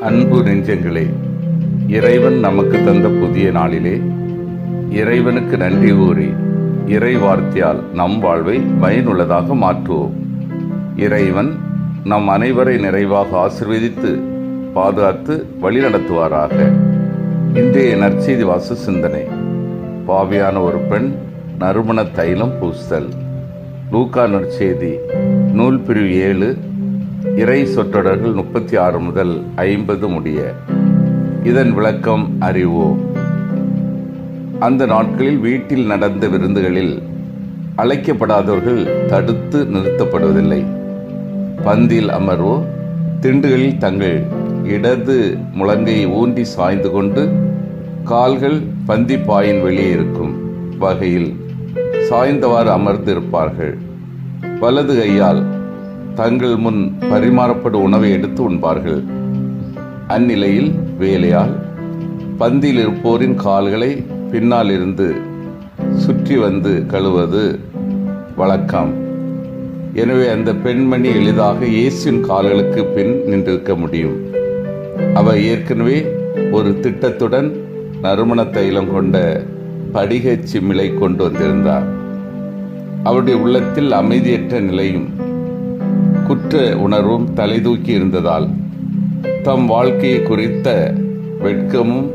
அன்பு நெஞ்சங்களே இறைவன் நமக்கு தந்த புதிய நாளிலே இறைவனுக்கு நன்றி கூறி இறை வார்த்தையால் நம் வாழ்வை பயனுள்ளதாக மாற்றுவோம். இறைவன் நம் அனைவரை நிறைவாக ஆசிர்வதித்து பாதுகாத்து வழிநடத்துவாராக. இன்றைய நற்செய்தி வாச சிந்தனை. பாவியான ஒரு பெண் நறுமண தைலம் பூசல் லூக்கா நற்செய்தி நூல் பிரிவு ஏழு இறை சொற்றொடர்கள் முப்பத்தி ஆறு முதல் ஐம்பது முடிய. இதன் விளக்கம் அறிவோம். அந்த நாட்களில் வீட்டில் நடந்த விருந்துகளில் அழைக்கப்படாதவர்கள் தடுத்து நிறுத்தப்படுவதில்லை. பந்தியில் அமர்வோ திண்டுகளில் தங்கள் இடது முழங்கை ஊன்றி சாய்ந்து கொண்டு கால்கள் பந்தி பாயின் வெளியே இருக்கும் வகையில் சாய்ந்தவாறு அமர்ந்திருப்பார்கள். வலது கையால் தங்கள் முன் பரிமாறப்படும் உணவை எடுத்து உண்பார்கள். அந்நிலையில் வேலையால் பந்தியில் இருப்போரின் கால்களை பின்னால் இருந்து சுற்றி வந்து கழுவது வழக்கம். எனவே அந்த பெண்மணி எளிதாக இயேசுவின் கால்களுக்கு பின் நின்றிருக்க முடியும். அவர் ஏற்கனவே ஒரு திட்டத்துடன் நறுமண தைலம் கொண்ட படிகச் சிமிழை கொண்டு வந்திருந்தார். அவருடைய உள்ளத்தில் அமைதியற்ற நிலையும் குற்ற உணர்வும் தலைதூக்கி இருந்ததால் தம் வாழ்க்கையை குறித்த வெட்கமும்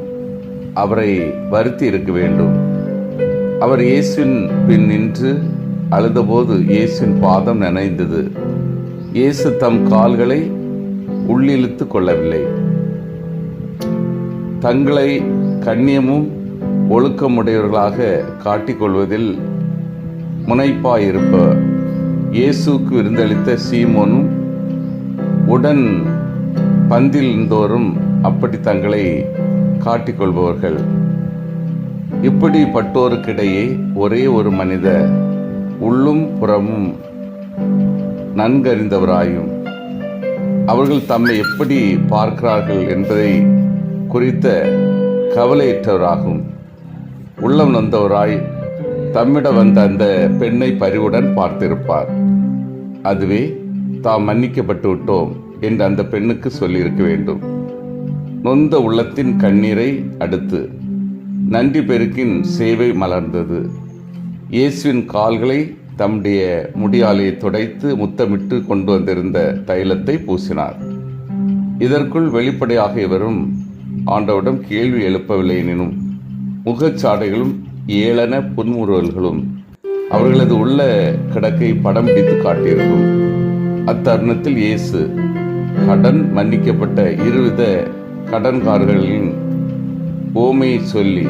அவரை வருத்தி இருக்க வேண்டும். அவர் இயேசுவின் பின் நின்று அழுதபோது இயேசுவின் பாதம் நனைந்தது. இயேசு தம் கால்களை உள்ளிழுத்து கொள்ளவில்லை. தங்களை கண்ணியமும் ஒழுக்கமுடையவர்களாக காட்டிக்கொள்வதில் முனைப்பாயிருப்ப இயேசுக்கு விருந்தளித்த சீமோனும் உடன் பந்தில் இருந்தோரும் அப்படி தங்களை காட்டிக்கொள்பவர்கள். இப்படிப்பட்டோருக்கிடையே ஒரே ஒரு மனிதர் உள்ளும் புறமும் நன்கறிந்தவராயும் அவர்கள் தம்மை எப்படி பார்க்கிறார்கள் என்பதை குறித்த கவலையற்றவராகும். உள்ளம் நொந்தவராய் தம்மிடம் வந்த அந்த பெண்ணை பரிவுடன் பார்த்திருப்பார். அதுவே தாம் மன்னிக்கப்பட்டு விட்டோம் என்று அந்த பெண்ணுக்கு சொல்லியிருக்க வேண்டும். நொந்த உள்ளத்தின் கண்ணீரை அடுத்து நன்றி பெருக்கின் சேவை மலர்ந்தது. இயேசுவின் கால்களை தம்முடைய முடியாலே துடைத்து முத்தமிட்டு கொண்டு வந்திருந்த தைலத்தை பூசினார். இதற்குள் வெளிப்படையாக இவரும் ஆண்டவரிடம் கேள்வி எழுப்பவில்லை எனினும் முகச்சாடைகளும் ஏளன புன்முறுவல்களும் அவர்களது உள்ள கிடக்கை படம் பிடித்து காட்டியிருக்கும். அத்தருணத்தில் இயேசு கடன் மன்னிக்கப்பட்ட இருவித கடன்காரர்களின் ஓமையை சொல்லி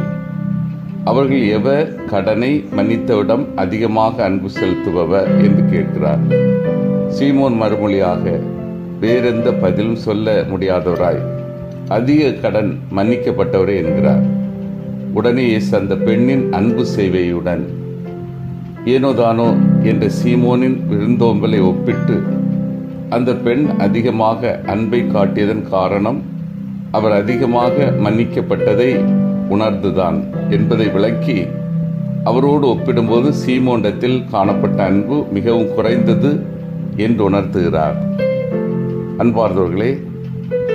அவர்கள் எவர் கடனை மன்னித்தவிடம் அதிகமாக அன்பு செலுத்துபவர்? என்று கேட்கிறார். சீமோன் மறுமொழியாக வேறெந்த பதிலும் சொல்ல முடியாதவராய் அதிக கடன் மன்னிக்கப்பட்டவரே என்கிறார். உடனே இயேசு அந்த பெண்ணின் அன்பு சேவையுடன் ஏனோதானோ என்ற சீமோனின் விருந்தோம்பலை ஒப்பிட்டு அந்த பெண் அதிகமாக அன்பை காட்டியதன் காரணம் அவர் அதிகமாக மன்னிக்கப்பட்டதை உணர்ந்துதான் என்பதை விளக்கி அவரோடு ஒப்பிடும்போது சீமோண்டத்தில் காணப்பட்ட அன்பு மிகவும் குறைந்தது என்று உணர்த்துகிறார். அன்பார்ந்தவர்களே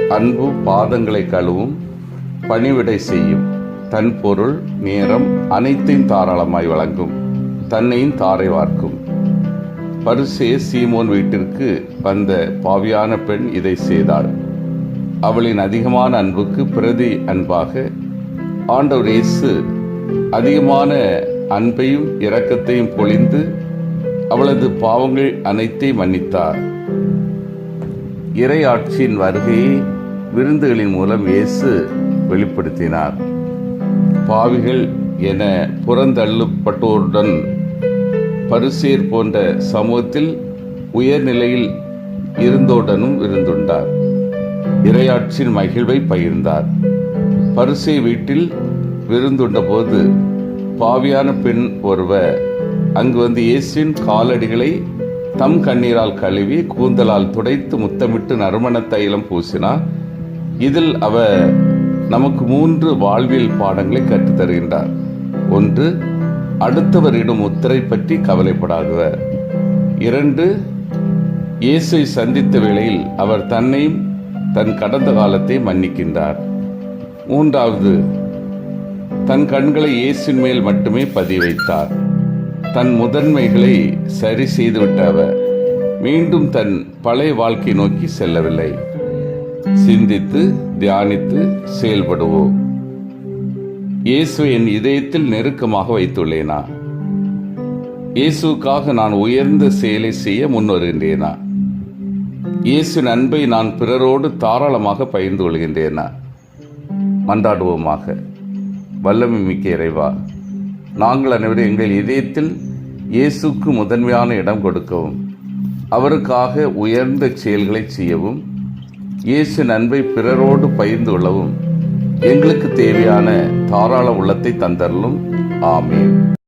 அன்பு பாதங்களை கழுவும் பணிவிடை செய்யும் தன் பொருள் நேரம் அனைத்தையும் தாராளமாய் வழங்கும். தன்னையும் தாரை வார்க்கும். பரிசே சீமோன் வீட்டிற்கு வந்த பாவியான பெண் இதை செய்தாள். அவளின் அதிகமான அன்புக்கு பிரதி அன்பாக ஆண்டவர் இயேசு அதிகமான அன்பையும் இரக்கத்தையும் பொழிந்து அவளது பாவங்கள் அனைத்தையும் மன்னித்தார். இறையாட்சியின் வருகையை விருந்துகளின் மூலம் இயேசு வெளிப்படுத்தினார். பாவிகள் என புறந்தள்ளப்பட்டோருடன் பரிசீர் போன்ற சமூகத்தில் உயர்நிலையில் இருந்தோடனும் இருந்துண்டார். இரையாற்றின் மகிழ்வை பகிர்ந்தார். பரிசை வீட்டில் விருந்துண்ட போது பாவியான பெண் ஒருவர் அங்கு வந்து இயேசுவின் காலடிகளை தம் கண்ணீரால் கழுவி கூந்தலால் துடைத்து முத்தமிட்டு நறுமண தைலம் பூசினார். இதில் அவர் நமக்கு மூன்று வாழ்வியல் பாடங்களை கற்றுத் தருகின்றார் ஒன்று அடுத்தவரிடம் முத்திரை பற்றி கவலைப்படாதவர். இரண்டு இயேசை சந்தித்த வேளையில் அவர் தன்னையும் தன் கடந்த காலத்தை மன்னிக்கின்றார். மூன்றாவது தன் கண்களை இயேசின் மேல் மட்டுமே பதிவைத்தார் தன் முதன்மைகளை சரி செய்துவிட்ட அவர் மீண்டும் தன் பழைய வாழ்க்கை நோக்கி செல்லவில்லை. சிந்தித்து தியானித்து செயல்படுவோம். இயேசுவை என் இதயத்தில் நெருக்கமாக வைத்துள்ளேனா? இயேசுக்காக நான் உயர்ந்த செயலை செய்ய முன்வருகின்றேனா? இயேசு அன்பை நான் பிறரோடு தாராளமாக பகிர்ந்து கொள்கின்றேனா? மன்றாடுவோமாக. வல்லமை மிக்க இறைவா நாங்கள் அனைவரும் எங்கள் இதயத்தில் இயேசுக்கு முதன்மையான இடம் கொடுக்கவும் அவருக்காக உயர்ந்த செயல்களை செய்யவும் இயேசு நன்மை பிறரோடு பகிர்ந்து கொள்ளவும் எங்களுக்கு தேவையான தாராள உள்ளத்தை தந்தரலும் ஆமேன்.